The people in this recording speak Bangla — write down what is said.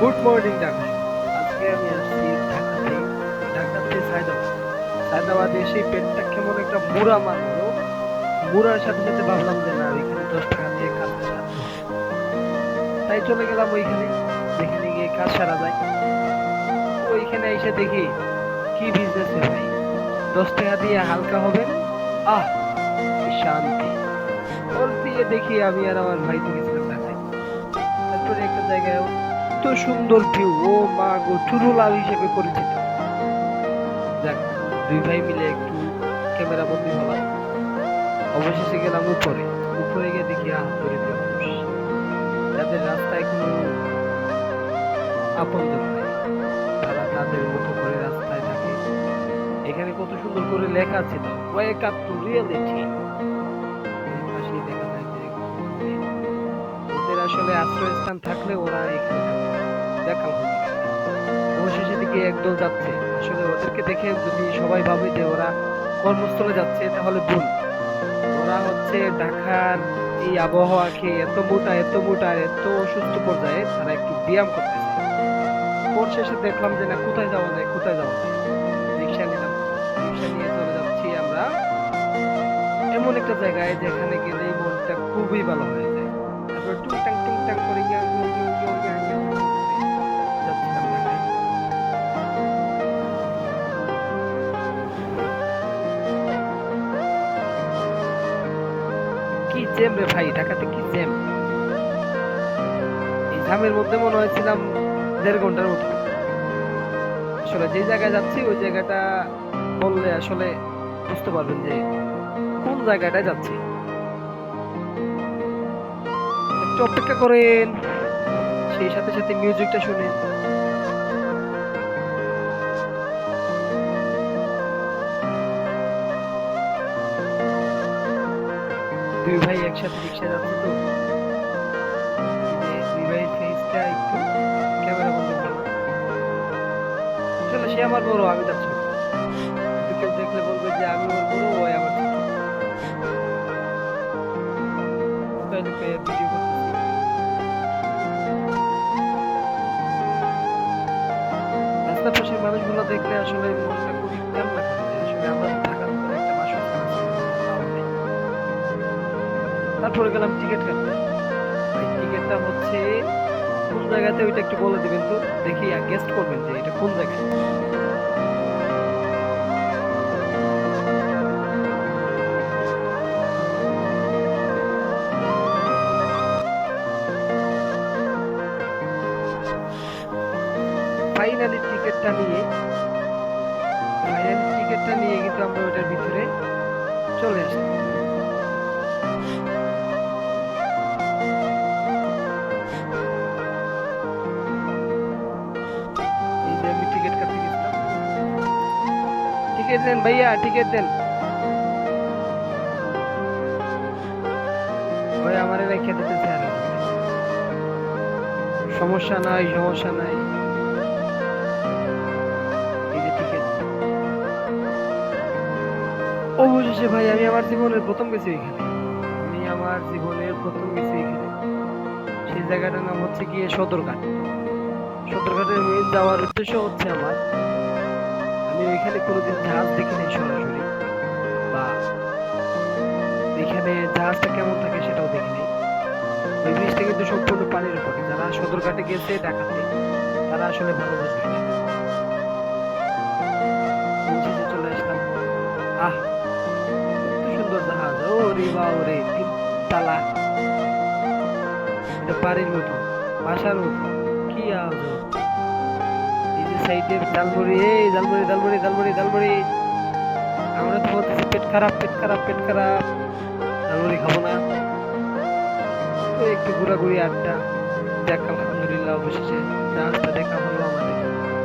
গুড মর্নিং ঢাকা আজকে আমি আসছি ঢাকাতে ঢাকাতে সায়দাবাদ। সায়দাবাদে এসে পেটটা কেমন একটা মুড়া মারলো। মুড়ার সাথে সাথে ভাবলাম যে, না ওইখানে দশ টাকা দিয়ে কাজ হবে। তাই চলে গেলাম ওইখানে। যেখানে গিয়ে কাজ সারা যায়। ওইখানে এসে দেখি, কি বিজনেস ভাই। দশ টাকা দিয়ে হালকা হবে। আহ শান্তি। ওর দিয়ে দেখি আমি আর আমার ভাই তো গেছিলাম ঢাকায় তারপরে একটা জায়গায় এত সুন্দর ভিউ ও মা গো, চুরুলাল হিসেবে পরিচিত। যাক, দুই ভাই মিলে একটু ক্যামেরা বন্দি হলাম। অবশেষে গেলাম উপরে। উপরে গিয়ে দেখি আহতরিত যাদের রাস্তায় কোনো নাই। তারা তাদের মতো করে রাস্তায় থাকে। এখানে কত সুন্দর করে লেখা ছিল ওয়েক আপ টু রিয়েলিটি ওদের আসলে আশ্রয়স্থান থাকলে ওরা এখানে থাকতো। যাক অবশেষে দিকে একদল যাচ্ছে। আসলে ওদেরকে দেখে যদি সবাই ভাবে যে ওরা কর্মস্থলে যাচ্ছে, তাহলে ভুল। ওরা হচ্ছে ঢাকার এই আবহাওয়াকে এত মোটা এত মোটা, এত অসুস্থ পর্যায়ে তারা একটু ব্যায়াম করতেছে। পর শেষে দেখলাম যে না, কোথায় যাওয়া যায়, কোথায় যাওয়া যায়? রিক্সা নিলাম। রিক্সা নিয়ে চলে যাচ্ছি আমরা এমন একটা জায়গায় যেখানে গেলে মনটা খুবই ভালো হয়ে যায়। তারপর টুংটাং জ্যাম রে ভাই, ঢাকাতে কি জ্যাম এই জ্যামের মধ্যে মনে হয়েছিলাম দেড় ঘণ্টার মতো। আসলে যে জায়গায় যাচ্ছি, ওই জায়গাটা বললে আসলে বুঝতে পারবেন যে কোন জায়গাটায় যাচ্ছি। একটু অপেক্ষা করেন, সেই সাথে সাথে মিউজিকটা শুনেন দুই ভাই একসাথে রিক্সা যাচ্ছে তো দুই ভাইয়ের ফেসটা একটু ক্যামেরা বন্ধ করলাম সে আমার বড়, আমি কেউ দেখলে বলবে যে আমি ওর বড় আমার রাস্তার পাশের মানুষগুলো দেখলে আসলে মনটা খুবই কান্না তারপরে গেলাম, টিকিট কাটতে। টিকিটটা হচ্ছে, কোন জায়গাতে ওইটা একটু বলে দিবেন তো? দেখি গেস্ট করবেন যে, এটা কোন জায়গায়? ফাইনালি টিকিটটা নিয়ে ফাইনালি টিকিটটা নিয়ে কিন্তু আমরা ওইটার ভিতরে চলে আসলাম। টিকিট দেন, ভাইয়া, টিকিট দেন। ওই আমার রেখে দিতেছে আর। সমস্যা নাই সমস্যা নাই। অবশেষে, ভাই, আমি আমার জীবনের প্রথম গেছি এখানে। আমি আমার জীবনের প্রথম গেছি এখানে। সেই জায়গাটার নাম হচ্ছে গিয়ে সদরঘাট। সদরঘাটের যাওয়ার উদ্দেশ্য হচ্ছে আমার আমি ওইখানে কোনোদিন জাহাজ দেখিনি সরাসরি? বা এখানে জাহাজটা কেমন থাকে সেটাও দেখিনি ওই ব্রিজটা কিন্তু সম্পূর্ণ পানির উপরে যারা সদরঘাটে গেছে ঢাকাতে তারা আসলে ভালো বুঝবে চলে আসলাম, আহ সুন্দর জাহাজ। ও রে বাউ রে তিন তালা। এটা বাড়ির মতো, বাসার মতো। কি আওয়াজ ও? যে সাইডে ডালমুড়ি এই ডালমুড়ি ডালমুড়ি ডালমুড়ি ডালমুড়ি আমরা পেট খারাপ পেট খারাপ পেট খারাপ। ডালমুড়ি খাব একটু ঘোরাঘুরি আড্ডা। দেখ, আলহামদুলিল্লাহ অবশেষে। রাস্তা দেখা হলো আমাদের।